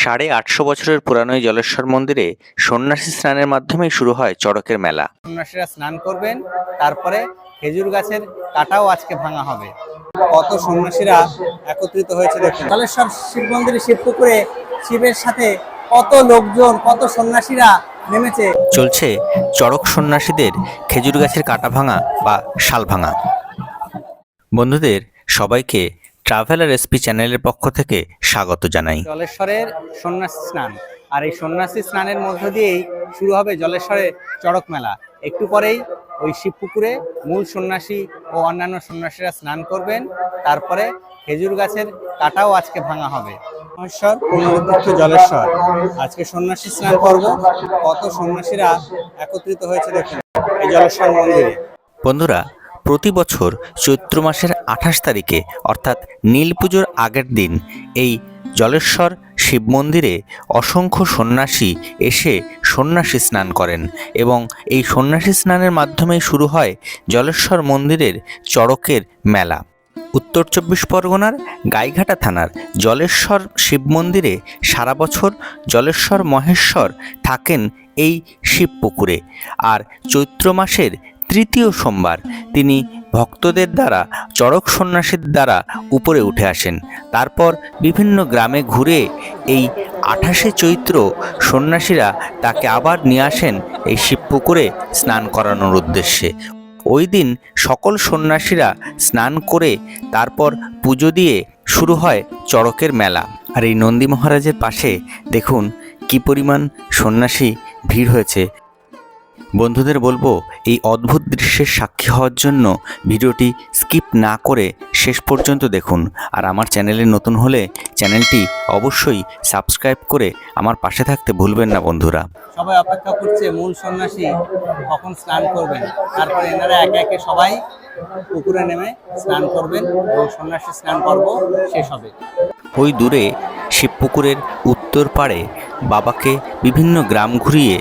সাড়ে আটশো বছরের পুরানো এই জলেশ্বর মন্দিরে সন্ন্যাসী স্নানের মাধ্যমেই শুরু হয় চড়কের মেলা। সন্ন্যাসীরা স্নান করবেন তারপরে খেজুর গাছের কাটাও আজকে ভাঙা হবে। কত সন্ন্যাসীরা একত্রিত হয়েছে দেখুন। জলেশ্বর শিব মন্দিরে শিব পুকুরে শিবের সাথে কত লোকজন কত সন্ন্যাসীরা নেমেছে। চলছে চড়ক সন্ন্যাসীদের খেজুর গাছের কাটা ভাঙা বা শাল ভাঙা। বন্ধুদের সবাইকে ট্রাভেলার এসপি চ্যানেলের পক্ষ থেকে স্বাগত জানাই। জলেশ্বরের সন্ন্যাসী স্নান। আর এই সন্ন্যাসী স্নানের মধ্য দিয়েই শুরু হবে জলেশ্বরের চড়ক মেলা। একটু পরেই ওই শিব পুকুরে মূল সন্ন্যাসী ও অন্যান্য সন্ন্যাসীরা স্নান করবেন। তারপরে খেজুর গাছের কাটাও আজকে ভাঙা হবে। মহেশ্বর পুনরুদ্ধ জলেশ্বর আজকে সন্ন্যাসী স্নান করব কত সন্ন্যাসীরা একত্রিত হয়েছে দেখুন। এই জলেশ্বর মন্দিরে। বন্ধুরা প্রতি বছর চৈত্র মাসের আঠাশ তারিখে, অর্থাৎ নীল পুজোর আগের দিন, এই জলেশ্বর শিব মন্দিরে অসংখ্য সন্ন্যাসী এসে সন্ন্যাসী স্নান করেন এবং এই সন্ন্যাসী স্নানের মাধ্যমেই শুরু হয় জলেশ্বর মন্দিরের চড়কের মেলা। উত্তর চব্বিশ পরগনার গাইঘাটা থানার জলেশ্বর শিব মন্দিরে সারা বছর জলেশ্বর মহেশ্বর থাকেন এই শিব পুকুরে। আর চৈত্র মাসের তৃতীয় সোমবার তিনি ভক্তদের দ্বারা, চড়ক সন্ন্যাসীর দ্বারা উপরে উঠে আসেন। তারপর বিভিন্ন গ্রামে ঘুরে এই আঠাশে চৈত্র সন্ন্যাসীরা তাকে আবার নিয়ে আসেন এই শিবপুকুরে স্নান করানোর উদ্দেশ্যে। ওই দিন সকল সন্ন্যাসীরা স্নান করে তারপর পুজো দিয়ে শুরু হয় চড়কের মেলা। আর এই নন্দী মহারাজের পাশে দেখুন কি পরিমাণ সন্ন্যাসী ভিড় হয়েছে। বন্ধুদের বলব এই অদ্ভুত দৃশ্যের সাক্ষী হওয়ার জন্য ভিডিওটি স্কিপ না করে শেষ পর্যন্ত দেখুন। আর আমার চ্যানেলে নতুন হলে চ্যানেলটি অবশ্যই সাবস্ক্রাইব করে আমার পাশে থাকতে ভুলবেন না বন্ধুরা। সবাই অপেক্ষা করছে মূল সন্ন্যাসী কখন স্নান করবেন? তারপরে এনারা একে একে সবাই পুকুরে নেমে স্নান করবেন এবং সন্ন্যাসী স্নান পর্ব শেষ হবে। ওই দূরে শিবপুকুরের উত্তর পাড়ে বাবাকে বিভিন্ন গ্রাম ঘুরিয়ে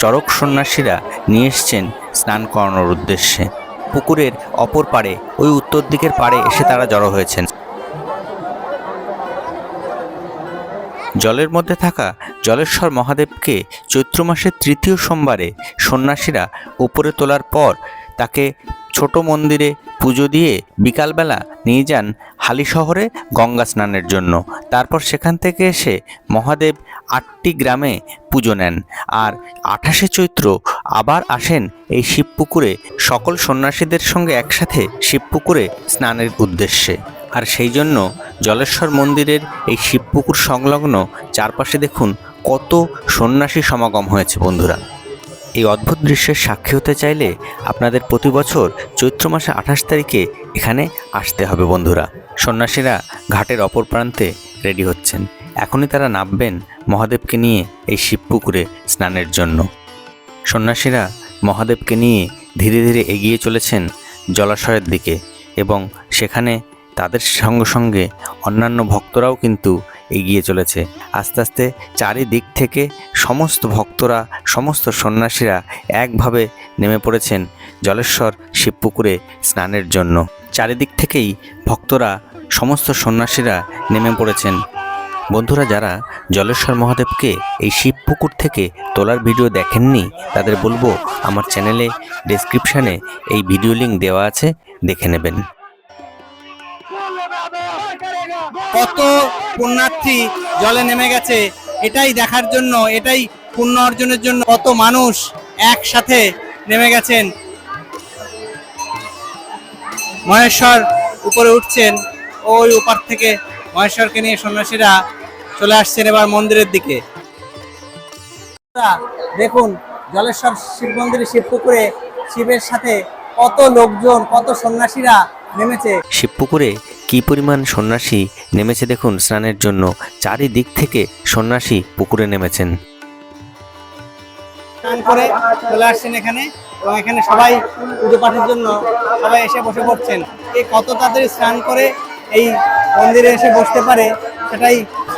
চরক সন্ন্যাসীরা নিয়ে এসছেন স্নান করানোর উদ্দেশ্যে। পুকুরের অপর পাড়ে, ওই উত্তর দিকের পাড়ে এসে তারা জড়ো হয়েছেন। জলের মধ্যে থাকা জলেশ্বর মহাদেবকে চৈত্র মাসের তৃতীয় সোমবারে সন্ন্যাসীরা উপরে তোলার পর তাকে ছোট মন্দিরে পুজো দিয়ে বিকালবেলা নিয়ে যান হালি শহরে গঙ্গা স্নানের জন্য। তারপর সেখান থেকে এসে মহাদেব আটটি গ্রামে পুজো নেন। আর আঠাশে চৈত্র আবার আসেন এই শিবপুকুরে সকল সন্ন্যাসীদের সঙ্গে একসাথে শিবপুকুরে স্নানের উদ্দেশ্যে। আর সেই জন্য জলেশ্বর মন্দিরের এই শিবপুকুর সংলগ্ন চারপাশে দেখুন কত সন্ন্যাসী সমাগম হয়েছে বন্ধুরা। এই অদ্ভুত দৃশ্যের সাক্ষী হতে চাইলে আপনাদের প্রতি বছর চৈত্র মাসে আঠাশ তারিখে এখানে আসতে হবে বন্ধুরা। সন্ন্যাসীরা ঘাটের অপর প্রান্তে রেডি হচ্ছেন। এখনই তারা নামবেন মহাদেবকে নিয়ে এই শিবপুকুরে স্নানের জন্য। সন্ন্যাসীরা মহাদেবকে নিয়ে ধীরে ধীরে এগিয়ে চলেছেন জলাশয়ের দিকে এবং সেখানে তাদের সঙ্গে সঙ্গে অন্যান্য ভক্তরাও কিন্তু এগিয়ে চলেছে। আস্তে আস্তে চারিদিক থেকে সমস্ত ভক্তরা, সমস্ত সন্ন্যাসীরা একভাবে নেমে পড়েছেন জলেশ্বর শিবপুকুরে স্নানের জন্য। চারিদিক থেকেই ভক্তরা, সমস্ত সন্ন্যাসীরা নেমে পড়েছেন। বন্ধুরা, যারা জলেশ্বর মহাদেবকে এই শিবপুকুর থেকে তোলার ভিডিও দেখেননি, তাদের বলব আমার চ্যানেলে ডেসক্রিপশানে এই ভিডিও লিঙ্ক দেওয়া আছে, দেখে নেবেন। কত পুণ্যার্থী জলে নেমে গেছে, এটাই দেখার জন্য, এটাই পুণ্য অর্জনের জন্য কত মানুষ একসাথে নেমে গেছেন। মহেশ্বর উপরে উঠছেন, ওই উপার থেকে মহেশ্বরকে নিয়ে সন্ন্যাসীরা চলে আসছেন এবার মন্দিরের দিকে। দেখুন, জলেশ্বর শিব মন্দিরে, শিব পুকুরে, শিবের সাথে কত লোকজন, কত সন্ন্যাসীরা নেমেছে। শিবপুকুরে কী পরিমাণ সন্ন্যাসী নেমেছে দেখুন স্নানের জন্য। চারিদিক থেকে সন্ন্যাসী পুকুরে নেমেছেন। স্নান করে চলে আসছেন এখানে এবং এখানে সবাই পুজো পাঠের জন্য সবাই এসে বসে পড়ছেন। এই কত তাড়াতাড়ি স্নান করে এই মন্দিরে এসে বসতে পারে সেটাই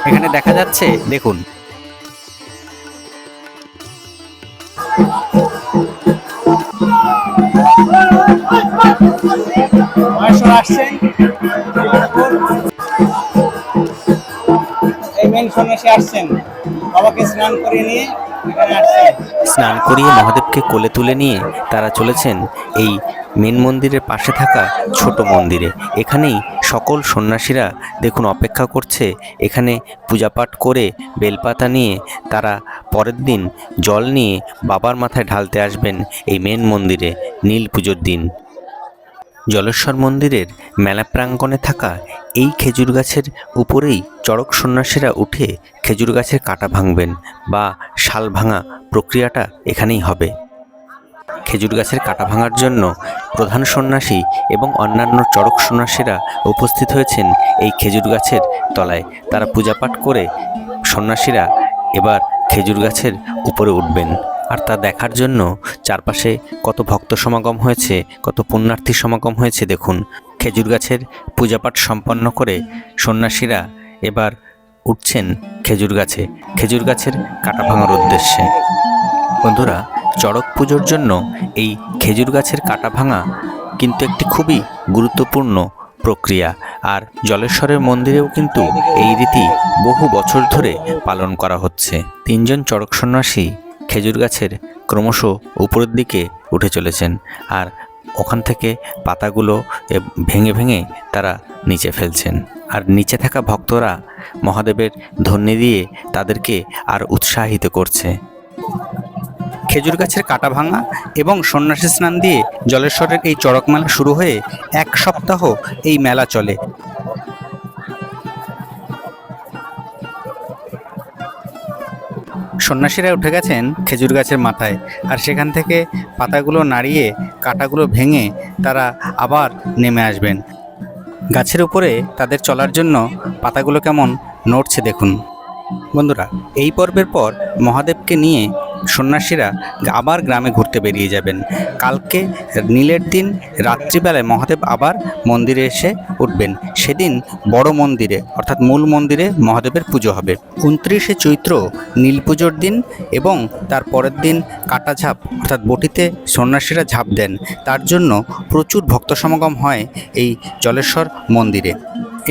এখানে দেখা যাচ্ছে দেখুন স্নান করিয়ে স্নান করিয়ে মহাদেবকে কোলে তুলে নিয়ে তারা চলেছেন এই মেন মন্দিরের পাশে থাকা ছোট মন্দিরে। এখানেই সকল সন্ন্যাসীরা দেখুন অপেক্ষা করছে। এখানে পূজাপাঠ করে বেলপাতা নিয়ে তারা পরের দিন জল নিয়ে বাবার মাথায় ঢালতে আসবেন এই মেন মন্দিরে নীল পুজোর দিন। জলেশ্বর মন্দিরের মেলা প্রাঙ্গণে থাকা এই খেজুর গাছের উপরেই চড়ক সন্ন্যাসীরা উঠে খেজুর গাছের কাটা ভাঙবেন বা শাল ভাঙা প্রক্রিয়াটা এখানেই হবে। খেজুর গাছের কাটা ভাঙার জন্য প্রধান সন্ন্যাসী এবং অন্যান্য চড়ক সন্ন্যাসীরা উপস্থিত হয়েছেন এই খেজুর গাছের তলায়। তারা পূজাপাঠ করে সন্ন্যাসীরা এবার খেজুর গাছের উপরে উঠবেন। আর তা দেখার জন্য চারপাশে কত ভক্ত সমাগম হয়েছে, কত পুণ্যার্থী সমাগম হয়েছে দেখুন। খেজুর গাছের পূজাপাঠ সম্পন্ন করে সন্ন্যাসীরা এবার উঠছেন খেজুর গাছে। খেজুর গাছের কাটা ভাঙার উদ্দেশ্যে। বন্ধুরা, চড়ক পুজোর জন্য এই খেজুর গাছের কাটা ভাঙা কিন্তু একটি খুবই গুরুত্বপূর্ণ প্রক্রিয়া। আর জলেশ্বরের মন্দিরেও কিন্তু এই রীতি বহু বছর ধরে পালন করা হচ্ছে। তিনজন চড়ক সন্ন্যাসী খেজুর গাছের ক্রমশ উপরের দিকে উঠে চলেছেন আর ওখান থেকে পাতাগুলো ভেঙে ভেঙে তারা নিচে ফেলছেন। আর নিচে থাকা ভক্তরা মহাদেবের ধ্বনি দিয়ে তাদেরকে আর উৎসাহিত করছে। খেজুর গাছের কাটা ভাঙা এবং সন্ন্যাসী স্নান দিয়ে জলেশ্বরের এই চড়ক মেলা শুরু হয়ে এক সপ্তাহ এই মেলা চলে। সন্ন্যাসীরা উঠে গেছেন খেজুর গাছের মাথায় আর সেখান থেকে পাতাগুলো নাড়িয়ে কাটাগুলো ভেঙে তারা আবার নেমে আসবেন। গাছের উপরে তাদের চলার জন্য পাতাগুলো কেমন নড়ছে দেখুন। বন্ধুরা, এই পর্বের পর মহাদেবকে নিয়ে সন্ন্যাসীরা আবার গ্রামে ঘুরতে বেরিয়ে যাবেন। কালকে নীলের দিন, রাত্রিবেলায় মহাদেব আবার মন্দিরে এসে উঠবেন। সেদিন বড় মন্দিরে, অর্থাৎ মূল মন্দিরে মহাদেবের পুজো হবে। উনত্রিশে চৈত্র নীল পুজোর দিন এবং তার পরের দিন কাটা ঝাঁপ, অর্থাৎ বটিতে সন্ন্যাসীরা ঝাঁপ দেন। তার জন্য প্রচুর ভক্ত সমাগম হয় এই জলেশ্বর মন্দিরে।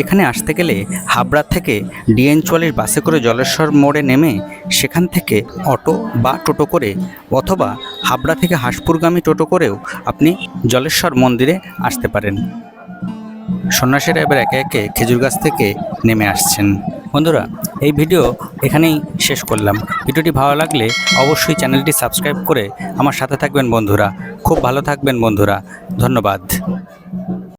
এখানে আসতে গেলে হাবড়া থেকে ডিএন চুয়াল্লিশ বাসে করে জলেশ্বর মোড়ে নেমে সেখান থেকে অটো বা টোটো করে অথবা হাবড়া থেকে হাঁসপুরগামী টোটো করেও আপনি জলেশ্বর মন্দিরে আসতে পারেন। সন্ন্যাসীরা এবার একে একে খেজুর গাছ থেকে নেমে আসছেন। বন্ধুরা, এই ভিডিও এখানেই শেষ করলাম। ভিডিওটি ভালো লাগলে অবশ্যই চ্যানেলটি সাবস্ক্রাইব করে আমার সাথে থাকবেন বন্ধুরা। খুব ভালো থাকবেন বন্ধুরা। ধন্যবাদ।